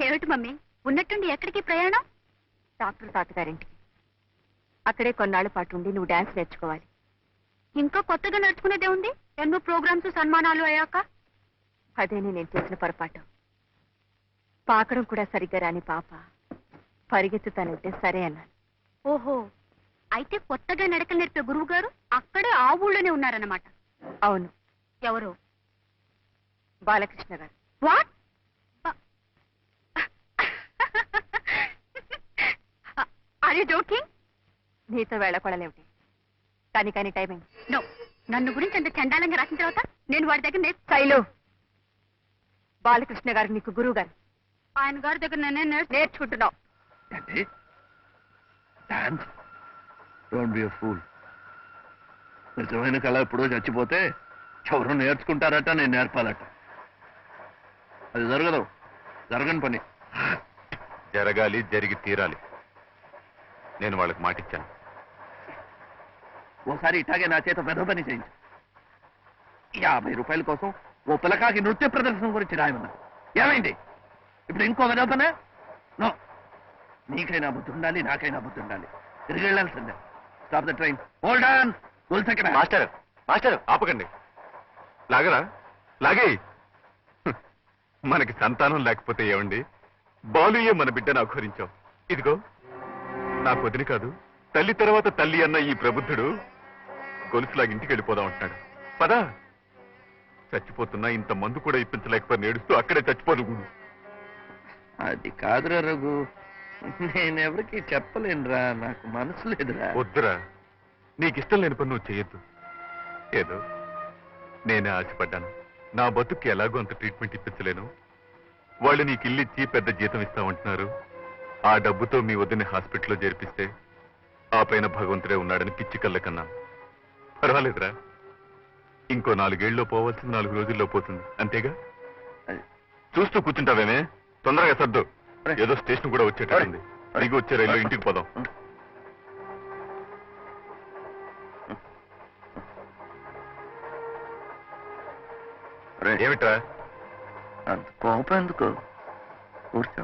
ఏమిటి మమ్మీ? ఉన్నట్టుండి ఎక్కడికి ప్రయాణం? డాక్టర్ తాతగారింటికి. అక్కడే కొన్నాళ్ళ పాటు ఉండి నువ్వు డాన్స్ నేర్చుకోవాలి. ఇంకా కొత్తగా నేర్చుకునేదే ఉంది? ఎన్నో ప్రోగ్రామ్స్ సన్మానాలు అయ్యాక? అదేనే నేను చేసిన పొరపాటు. పాకడం కూడా సరిగ్గా రాని పాప. పరిగెత్తుతానంటే సరే అన్నాను. ఓహో. అయితే కొత్తగా నడకలు నేర్పే గురువు గారు అక్కడే ఆ ఊళ్ళోనే ఉన్నారన్నమాట. అవును. ఎవరు? Balakrishna garu. What? Are you joking? నీతో వెళ్ళకూడలేమిటి. కానీ కానీ టైమింగ్ నో నన్ను గురించి అంత చండాలంగా రాసిన తర్వాత నేను వాడి దగ్గర నేర్చు శైలు బాలకృష్ణ గారు నీకు గురువు గారు ఆయన గారి దగ్గర నేనే నేర్చు నేర్చుకుంటున్నావు. నిజమైన కళ ఎప్పుడో చచ్చిపోతే ఎవరు నేర్చుకుంటారట నేను నేర్పాలట. అది జరగదు. జరగని పని. జరగాలి జరిగి తీరాలి. నేను వాళ్ళకి మాటిచ్చాను. ఓసారి ఇట్లాగే నా చేత పెద్ద పని చేయించు. యాభై రూపాయల కోసం ఓ పిల్లకాకి నృత్య ప్రదర్శన గురించి రాయమన్నా. ఏమైంది? ఇప్పుడు ఇంకో విధ పనే నో. నీకైనా బుద్ధి ఉండాలి నాకైనా బుద్ధి ఉండాలి. తిరిగి వెళ్ళాల్సిందే. Stop the train hold on second master master ఆపకండి. లాగరా? లాగే. మనకి సంతానం లేకపోతే ఏమండి? బాలుయే మన బిడ్డను అఘోరించాం. ఇదిగో. నాకు వదిలి కాదు. తల్లి తర్వాత తల్లి అన్న ఈ ప్రబుద్ధుడు గొలుసులాగా ఇంటికి వెళ్ళిపోదాం అంటున్నాడు. పదా. చచ్చిపోతున్నా ఇంత మందు కూడా ఇప్పించలేకపోయి నేడుస్తూ అక్కడే చచ్చిపోదు అది కాదురా రఘు. నేనెవరికి చెప్పలేనురా. నాకు మనసు లేదురా. వద్దురా. నీకిష్టం లేని పని నువ్వు చేయొద్దు. ఏదో నేనే ఆశపడ్డాను. నా బతుక్కి ఎలాగో అంత ట్రీట్మెంట్ ఇప్పించలేను. వాళ్ళు నీకు ఇల్లు ఇచ్చి పెద్ద జీతం ఇస్తామంటున్నారు. ఆ డబ్బుతో మీ వద్దని హాస్పిటల్లో చేర్పిస్తే ఆ పైన భగవంతుడే ఉన్నాడని పిచ్చి కళ్ళ కన్నా. పర్వాలేదురా. ఇంకో నాలుగేళ్ళలో పోవాల్సింది నాలుగు రోజుల్లో పోతుంది. అంతేగా? చూస్తూ కూర్చుంటావేమే? తొందరగా సర్దు. ఏదో స్టేషన్ కూడా వచ్చేటట్టుంది. అడిగి వచ్చే రైల్లో ఇంటికి పోదాం. ఏమిట్రా? కోపం ఎందుకు? కూర్చో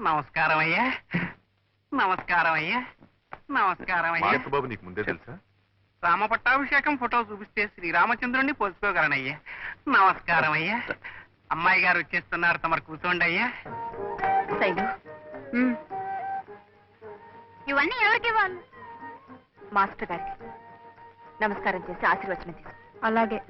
నమస్కారం అయ్యా నమస్కారం అయ్యా నమస్కారం అయ్యా. మానస బాబు నీకు ముందే తెలుసా? రామ పట్టాభిషేకం ఫోటో చూపిస్తే శ్రీరామచంద్రుణ్ణి పోసుకోగలనయ్యా నమస్కారం అయ్యా. అమ్మాయి గారు వచ్చేస్తున్నారు తమరు కూర్చోండి అయ్యా. శైలు. ఇవన్నీ ఎవరికి ఇవ్వాలి? మాస్టర్ గారికి. నమస్కారం చేసి ఆశీర్వచనం తీసుకో. అలాగే.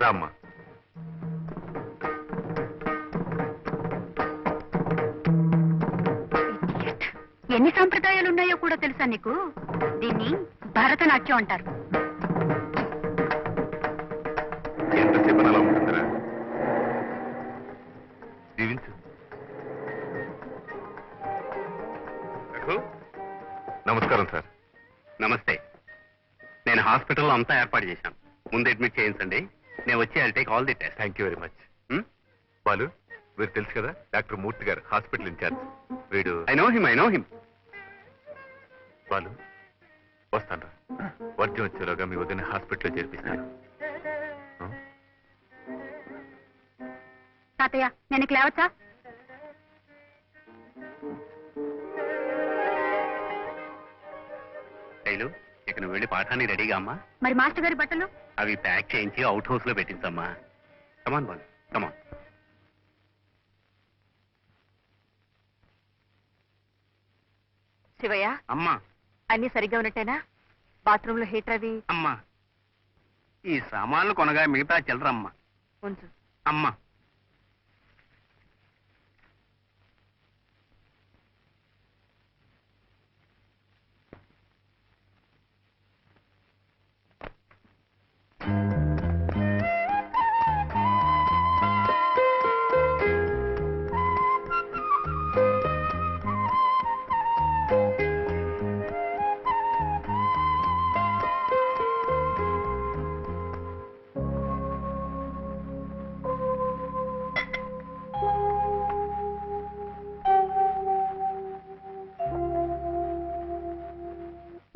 రామ్మా. ఎన్ని సంప్రదాయాలు ఉన్నాయో కూడా తెలుసా నీకు? దీన్ని భరతనాట్యం అంటారు. ఎంతసేపు అలా ఉంటుందిరా? దీవించు. రఘు, నమస్కారం సార్. నమస్తే. నేను హాస్పిటల్లో అంతా ఏర్పాటు చేశాను. ముందు అడ్మిట్ చేయించండి. నేను వచ్చి I take all the test. Thank you very much Balu వీరు తెలుసు కదా doctor Murthy garu hospital incharge. వీడు I know him I know him Balu వస్తాను రా. వర్జం వచ్చేలోగా మీ వదిన హాస్పిటల్లో చేర్పిస్తాను? తాతయ్య నేను ఇక లేవచ్చా? శైలు ఇక నువ్వు వెళ్ళి పాఠాన్ని రెడీగా అమ్మా. మరి మాస్టర్ గారి బట్టలు? అవి ప్యాక్ చేయించి అవుట్ హౌస్లో పెట్టించమ్మా come on ball. Come on Shivayya? అమ్మా. అన్ని సరిగ్గా ఉన్నట్టేనా? బాత్రూమ్లో హీటర్ అవి? అమ్మా ఈ సామాన్లు కొనగా మిగతా చిల్లరమ్మా. ఉంచు. అమ్మా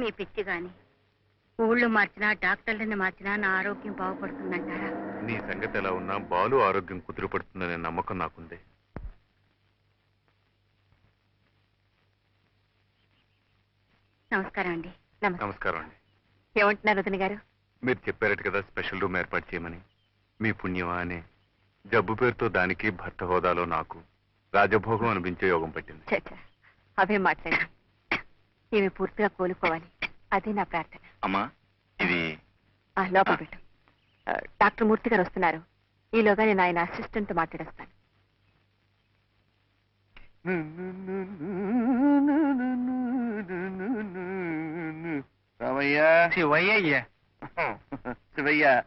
మీ పిచ్చి గాని ఊళ్ళు మార్చినా డాక్టర్లని మార్చినా నా ఆరోగ్యం బాగుపడుతుందంటారా? నీ సంగతి ఎలా ఉన్నా బాలు ఆరోగ్యం కుదురుపడుతుందనే నమ్మకం నాకుంది. నమస్కారం అండి. నమస్కారం అండి. ఏమంటున్నారు వదిన గారు? మీరు చెప్పారట కదా స్పెషల్ రూమ్ ఏర్పాటు చేయమని. మీ పుణ్యమా అనే. జబ్బు పేరుతో దానికి భర్త హోదాలో నాకు. రాజభోగం అనిపించే యోగం పట్టింది. అవే మాట్లాడి ఇవి పూర్తిగా కోలుకోవాలి. అదే నా ప్రార్థన. అమ్మా ఇది ఆ, లోపల పెట్టు. ఆ, డాక్టర్ మూర్తి గారు వస్తున్నారు. ఈలోగా నేను ఆయన అసిస్టెంట్ మాట్లాడేస్తాను. రామయ్య శివయ్య. శివయ్య ఆ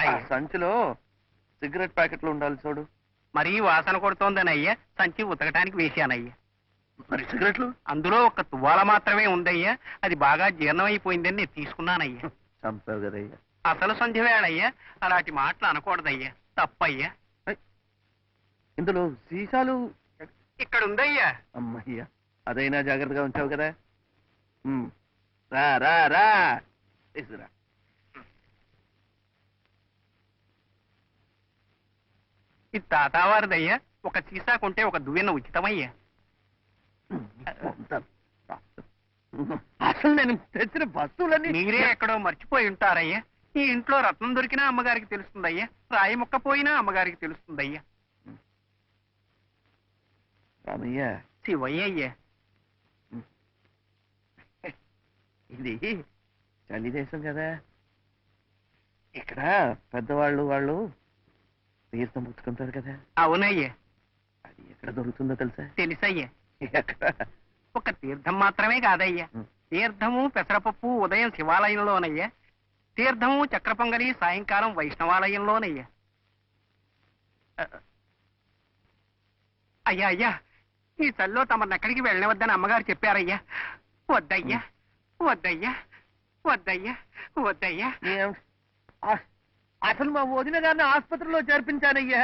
అయ్యా. సంచిలో సిగరెట్ ప్యాకెట్లు ఉండాలి చూడు. మరీ వాసన కొడుతోందని అయ్యా సంచి ఉతకటానికి వేశానయ్యా. మరి సిగరెట్లు? అందులో ఒక తువాల మాత్రమే ఉందయ్యా. అది బాగా జీర్ణమైపోయిందని నేను తీసుకున్నానయ్యా. చంపావు కదయ్యా. అసలు సంధ్య వేళయ్యా అలాంటి మాటలు అనకూడదయ్యా. తప్పయ్యా. ఇందులో సీసాలు? ఇక్కడ ఉందయ్యా అమ్మయ్యా అదైనా జాగ్రత్తగా ఉంచావు కదా. ఉమ్. రా రా రా. తీసుకురా. ఇది తాతావారిదయ్యా ఒక సీసా కొంటే ఒక దువ్వెన ఉచితమయ్యా. అసలు నేను తెచ్చిన వస్తువులన్నీ మీరే ఎక్కడో మర్చిపోయి ఉంటారయ్యా. ఈ ఇంట్లో రత్నం దొరికినా అమ్మగారికి తెలుస్తుందయ్యా. రాయి మొక్క పోయినా అమ్మగారికి తెలుస్తుందయ్యా. రామయ్య. శివయ్య ఇది చలి దేశం కదా. ఇక్కడ పెద్దవాళ్ళు వాళ్ళు తీర్థం పుచ్చుకుంటారు కదా. అవునయ్యా. అది ఎక్కడ దొరుకుతుందో తెలుసా? తెలుసయ్యా. ఒక తీర్థం మాత్రమే కాదయ్యా. తీర్థము పెసరపప్పు ఉదయం శివాలయంలోనయ్యా. తీర్థము చక్ర పొంగలి సాయంకాలం వైష్ణవాలయంలోనయ్యా. అయ్యా అయ్యా ఈ చల్లో తమను ఎక్కడికి వెళ్ళవద్దని అమ్మగారు చెప్పారయ్యా. వద్దయ్యా వద్దయ్యా వద్దయ్యా వద్దయ్యా. అసలు మా వదిన గారిని ఆసుపత్రిలో చేర్పించానయ్యా.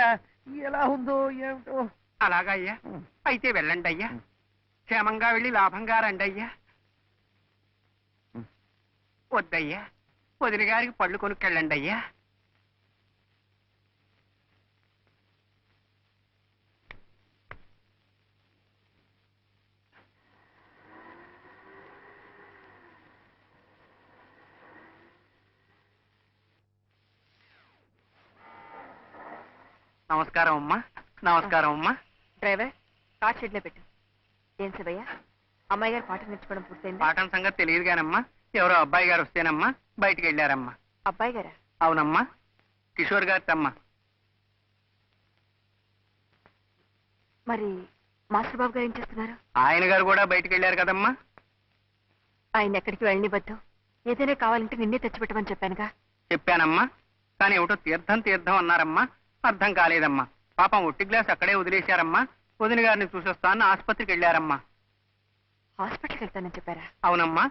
ఎలా ఉందో ఏమిటో? అలాగయ్యా ఉం. అయితే వెళ్ళండి అయ్యా క్షేమంగా వెళ్ళి లాభంగా రండి అయ్యా వద్దయ్యా. వదిన గారికి పళ్ళు కొనుక్కెళ్ళండి అయ్యా నమస్కారం అమ్మా. నమస్కారం అమ్మా. డ్రైవర్ కార్ షెడ్లో పెట్టు. ఏం శివయ్య అమ్మాయి గారు పాట నేర్చుకోవడం పూర్తయింది? పాఠం సంగతి తెలియదు కానమ్మా ఎవరో అబ్బాయి గారు వస్తేనమ్మా బయటికి వెళ్ళారమ్మా. అబ్బాయి గారా? అవునమ్మా. కిషోర్ గారి తమ్మ మరి మాస్టర్ బాబు గారు ఏం చేస్తున్నారు? ఆయన గారు కూడా బయటికి వెళ్ళారు కదమ్మా. ఆయన ఎక్కడికి వెళ్ళనివ్వద్దు ఏదైనా కావాలంటే నిన్నే తెచ్చిపెట్టమని చెప్పానుగా. చెప్పానమ్మా. కానీ ఏమిటో తీర్థం తీర్థం అన్నారమ్మా. అర్థం కాలేదమ్మా. పాపం ఒట్టి గ్లాస్ అక్కడే వదిలేశారమ్మా. వదిన గారిని చూసొస్తాను ఆసుపత్రికి వెళ్ళారమ్మా. హాస్పిటల్కి వెళ్తానని చెప్పారా? అవునమ్మా.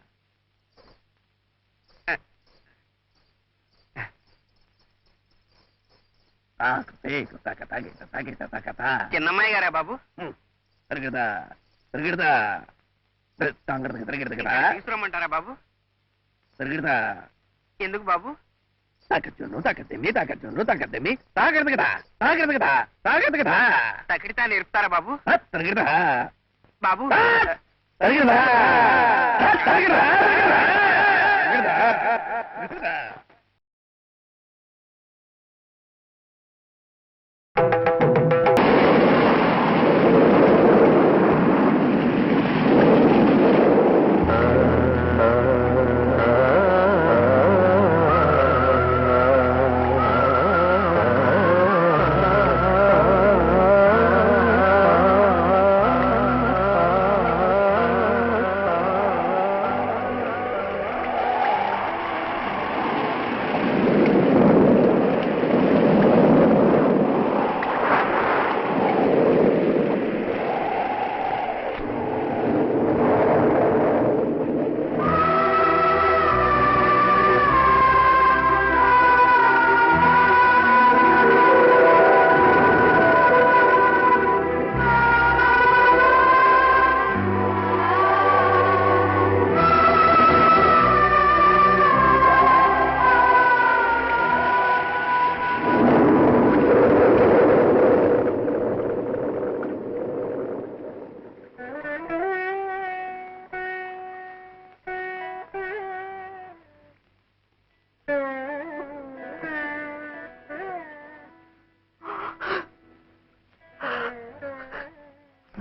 చిన్నమ్మాయి గారా బాబు? తిరగదా తిరగదా తీసుకురమ్మంటారా బాబు? తిరగదా ఎందుకు బాబు? తాకచ్చును తాకత్తేమి తాకచ్చును తాకత్తేమి తాగడదు కదా తాగడదు కదా తాగడదు కదా తకిడితా నేర్పుతారా బాబు? తిరగదా బాబు.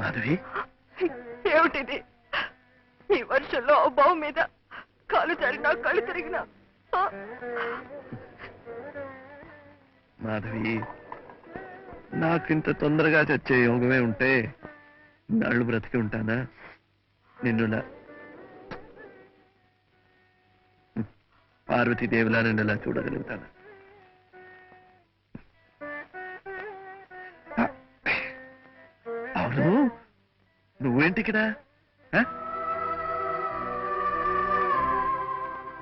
మాధవి? ఏమిటిది? ఈ వర్షంలో బావు మీద కాలు జారినా కళ్ళు తిరిగినా? మాధవి నాకింత తొందరగా చచ్చే యోగమే ఉంటే నాళ్ళు బ్రతికి ఉంటానా? నిన్ను పార్వతీదేవిలా నిన్ను ఇలా చూడగలుగుతాను? నువ్వేంటికిరా ఆ?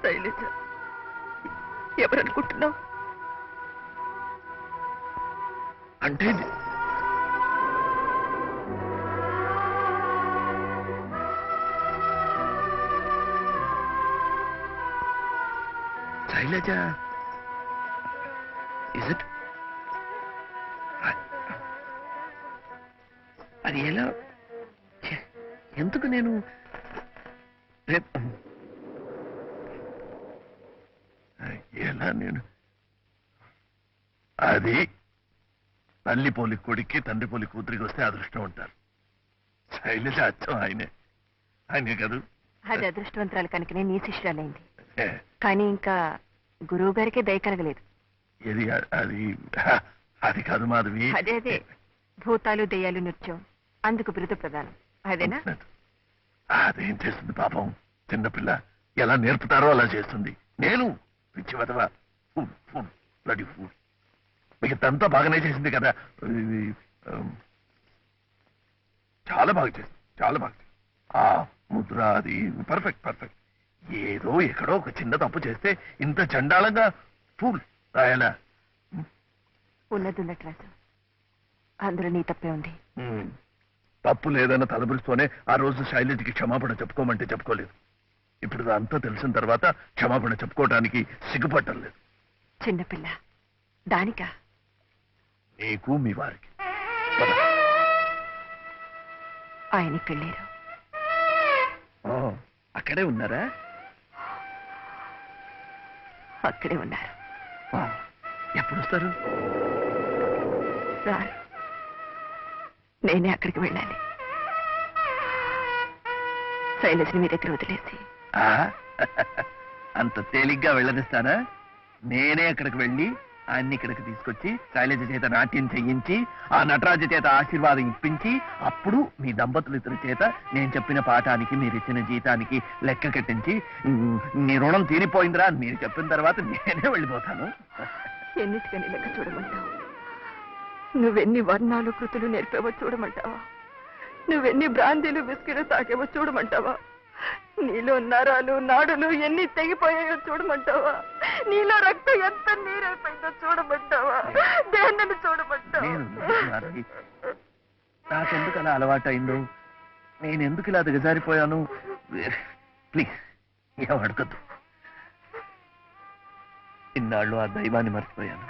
శైలజ ఎవరనుకుంటున్నావు? అంటే శైలజ ఇట్ అది ఎలా నేను ఎలా నేను? అది తల్లి పోలి కొడుక్కి తండ్రి పోలి కూతురికి వస్తే అదృష్టం ఉంటారు శైలజ అచ్చం ఆయనే. ఆయనే కదూ? అది అదృష్టవంతరాలు కనుకనే నీ శిష్యురాలైంది. కానీ ఇంకా గురువు గారికే దయ కలగలేదు. ఇది అ- అది అది కాదు మాధవి. అదే అదే. భూతాలు దెయ్యాలు నృత్యం. అందుకు బిరుదు ప్రధానం అదేనా? అదేం చేస్తుంది పాపం? చిన్నపిల్ల ఎలా నేర్పుతారో అలా చేస్తుంది. నేను? పిచ్చి వదవ ఫుడ్ ఫుడ్ బ్లడీ ఫుడ్ మిగతంతా బాగానే చేసింది కదా. ఇది, చాలా బాగా చేసింది చాలా బాగా చేసింది. ఆ ముద్ర అది పర్ఫెక్ట్ పర్ఫెక్ట్ ఏదో ఎక్కడో ఒక చిన్న తప్పు చేస్తే ఇంత చండాలంగా ఫుల్ రాయాలా? ఉన్నది ఉన్నట్టు రాజు. అందులో నీ తప్పే ఉంది. తప్పు లేదన్న తలబురుస్తూనే ఆ రోజు శైలజకి క్షమాపణ చెప్పుకోమంటే చెప్పుకోలేదు. ఇప్పుడు అంతా తెలిసిన తర్వాత క్షమాపణ చెప్పుకోవడానికి సిగ్గుపట్టం లేదు. చిన్నపిల్ల దానికా? నీకు మీ వారికి. ఆయన ఇక్కడలేరు ఓ, అక్కడే ఉన్నారా? అక్కడే ఉన్నారు. ఎప్పుడు వస్తారు సార్ నేనే అక్కడికి వెళ్ళాలి. శైలజ్ని మీ దగ్గర వదిలేసి? అంత తేలిగ్గా వెళ్ళనిస్తానా నేనే అక్కడికి వెళ్ళి ఆయన్ని ఇక్కడికి తీసుకొచ్చి శైలజ చేత నాట్యం చెయ్యించి ఆ నటరాజు చేత ఆశీర్వాదం ఇప్పించి అప్పుడు మీ దంపతులు ఇద్దరి చేత నేను చెప్పిన పాఠానికి మీరు ఇచ్చిన జీతానికి లెక్క కట్టించి "ఉమ్, నీ రుణం తీరిపోయిందిరా అని మీరు చెప్పిన తర్వాత నేనే వెళ్ళిపోతాను. ఎన్నిటికని లెక్క చూడమంటావు? నువ్వెన్ని వర్ణాలు కృతులు నేర్పేవో చూడమంటావా? నువ్వెన్ని బ్రాందీలు బిస్కెట్లు తాకేవో చూడమంటావా? నీలో నరాలు నాడులు ఎన్ని తెగిపోయాయో చూడమంటావా? నీలో రక్తం ఎంత నీరైపోయిందో చూడమంటావా? దేన్నని చూడమంటావా? నాకెందుకు అలా అలవాటైందో? నేను ఎందుకు ఇలా దిగజారిపోయాను? ప్లీజ్ ఏం అడగద్దు ఇన్నాళ్ళు ఆ దైవాన్ని మర్చిపోయాను.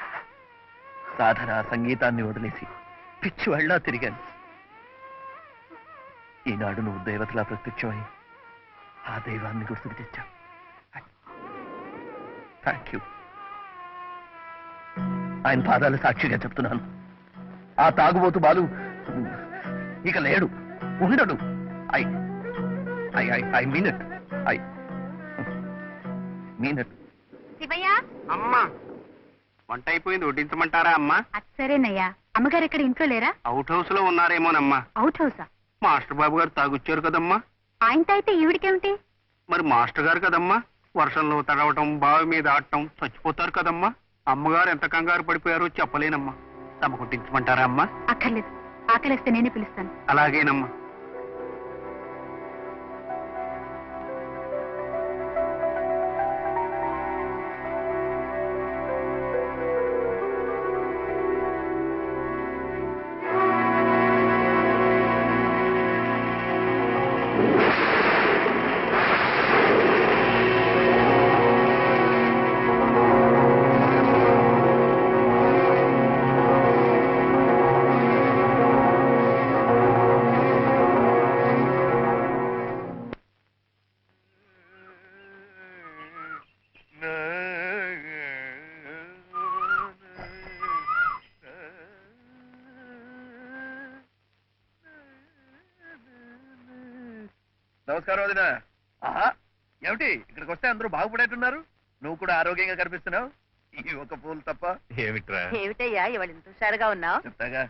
సాధన సంగీతాన్ని వదిలేసి పిచ్చి వెళ్ళా తిరిగాను. ఈనాడు నువ్వు దేవతలా ప్రత్యక్షమై ఆ దైవాన్ని గుర్తుకు తెచ్చావు. థ్యాంక్ యూ ఆయన పాదాలు సాక్షిగా చెప్తున్నాను. ఆ తాగుబోతు బాలు ఇక లేడు. ఉండడు. I I I I mean it I mean it Shivayya? అమ్మా. వంట అయిపోయింది వడ్డించమంటారా అమ్మా? సరేనయ్యా. అమ్మగారు ఎక్కడ ఇంట్లో లేరా? అవుట్ హౌస్లో ఉన్నారేమోనమ్మా. అవుట్ హౌసా మాస్టర్ బాబు గారు తాగుచ్చారు కదమ్మా. ఆయనతో అయితే ఈవిడికేమిటి? మరి మాస్టర్ గారు కదమ్మా. వర్షంలో తడవటం బావి మీద ఆడటం చచ్చిపోతారు కదమ్మా. అమ్మగారు ఎంత కంగారు పడిపోయారో చెప్పలేనమ్మా. తమ కొట్టించమంటారా అమ్మా? అక్కర్లేదు. ఆకలిస్తే నేనే పిలుస్తాను. అలాగేనమ్మా. నమస్కారం వదిన. ఆహా ఏమిటి? ఇక్కడికి వస్తే అందరూ బాగుపడేట్టున్నారు. నువ్వు కూడా ఆరోగ్యంగా కనిపిస్తున్నావు. ఈ ఒక పూలు తప్ప. ఏమిట్రా? ఏమిటయ్యా ఇవాళ ఇంత హుషారుగా ఉన్నావు? చెప్తాగా.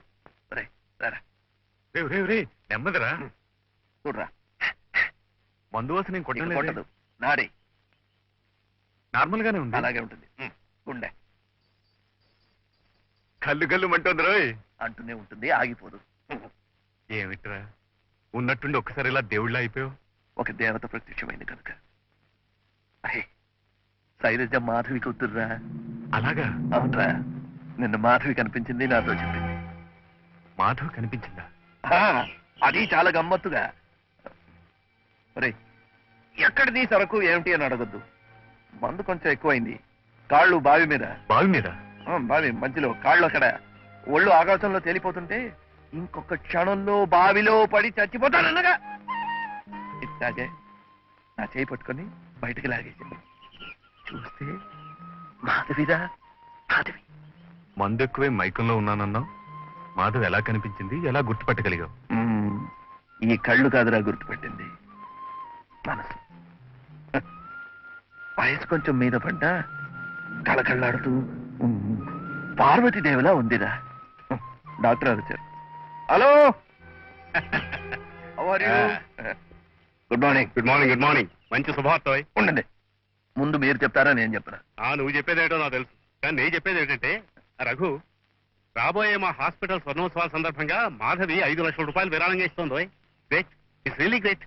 రే రారా. రేయ్, రేయ్, రేయ్, నెమ్మదిరా. చూడరా. మందు వాసన నేను నీకు కొట్టడం కొట్టదు. నాడి. నార్మల్ గానే ఉంది. అలాగే ఉంటుంది. ఉమ్, గుండె. కళ్ళు కళ్ళు మంటోంది రోయ్. అంటూనే ఉంటుంది ఆగిపోదు. ఏమిట్రా? ఉన్నట్టుండి ఒక్కసారి ఇలా దేవుళ్ళ అయిపోయావు? ఒక దేవత ప్రత్యక్షమైంది కనుక. అహే శైలజ మాధవి కూతుర్రా? అలాగా? అవునరా. నిన్న మాధవి కనిపించింది నాతో చెప్పింది. మాధవ్ కనిపించిందా? ఆ, అది చాలా గమ్మత్తుగా. ఒరే ఎక్కడిది సరకు ఏమిటి అని అడగద్దు. మందు కొంచెం ఎక్కువైంది. కాళ్ళు బావి మీద. బావి మీద? ఆ, బావి మధ్యలో కాళ్ళు అక్కడ. ఒళ్ళు ఆకాశంలో తేలిపోతుంటే ఇంకొక క్షణంలో బావిలో పడి చచ్చిపోతానన్నగా. ఇట్లాగే నా చేయి పట్టుకొని బయటికి లాగేసింది. చూస్తే మాధవిరా మాధవి. మందు ఎక్కువే మైకంలో ఉన్నానన్నావు. మాధవ్ ఎలా కనిపించింది ఎలా గుర్తుపట్టగలిగావు. ఈ కళ్ళు కాదురా గుర్తుపెట్టింది. మనసు. వయసు కొంచెం మీద పడ్డా కళకళ్ళాడుతూ. పార్వతీదేవిలా ఉందిరా. డాక్టర్ గారు వచ్చారు. Hello! Good morning good morning good morning మంచి శుభవార్త ఓయ్. ఉండండి. ముందు మీరు చెప్తారా నేను చెప్పనా ఆ నువ్వు చెప్పేదేటో నాకు తెలుసు. కానీ నేను చెప్పేది ఏంటంటే రఘు రాబోయే మా హాస్పిటల్ స్వర్ణోత్సవాల సందర్భంగా మాధవి ఐదు లక్షల రూపాయలు విరాళంగా ఇస్తోంది గ్రేట్ ఇట్స్ రియలీ గ్రేట్